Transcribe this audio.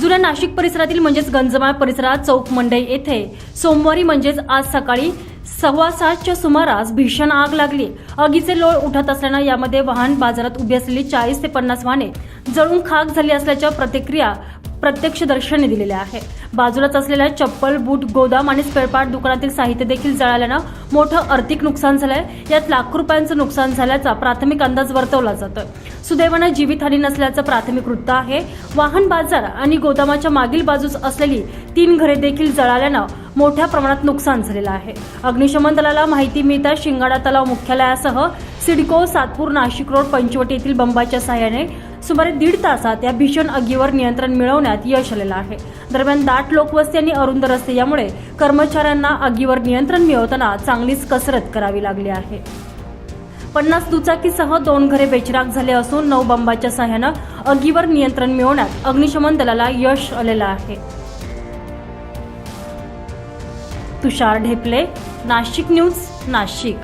जुन्या नाशिक परिसरातील म्हणजेच गंजमाळ परिसरात चौक मंडई येथे सोमवारी म्हणजेच आज सकाळी सव्वा सातच्या सुमारास भीषण आग लागली. आगीचे लोळ उठत असल्यानं यामध्ये वाहन बाजारात उभी असलेली चाळीस ते पन्नास वाहने जळून खाक झाली असल्याच्या प्रतिक्रिया प्रत्यक्षदर्शनी दिलेले आहे. बाजूलाच असलेल्या चप्पल बूट गोदाम आणि स्पेअरपार्ट दुकानातील साहित्य देखील जळाल्यानं मोठं आर्थिक नुकसान झालंय. यात लाखो रुपयांचं नुकसान झाल्याचा प्राथमिक अंदाज वर्तवला जातोय. सुदैवानं जीवितहानी नसल्याचं प्राथमिक वृत्त आहे. वाहन बाजार आणि गोदामाच्या मागील बाजूस असलेली तीन घरे देखील जळाल्यानं मोठ्या प्रमाणात नुकसान झालेलं आहे. अग्निशमन दलाला माहिती मिळताच शिंगाडा तलाव मुख्यालयासह सिडको सातपूर नाशिक रोड पंचवटी येथील बंबाच्या सहाय्याने सुमारे दीड तासात या भीषण आगीवर नियंत्रण मिळवण्यात यश आलेलं आहे. दरम्यान दाट लोकवस्ती आणि अरुंद रस्ते यामुळे कर्मचाऱ्यांना आगीवर नियंत्रण मिळवताना चांगलीच कसरत करावी लागली आहे. पन्नास दुचाकीसह दोन घरे बेचिराग झाले असून नऊ बंबाच्या सहाय्यानं आगीवर नियंत्रण मिळवण्यात अग्निशमन दलाला यश आलेलं आहे. तुषार ढेपले नाशिक न्यूज नाशिक.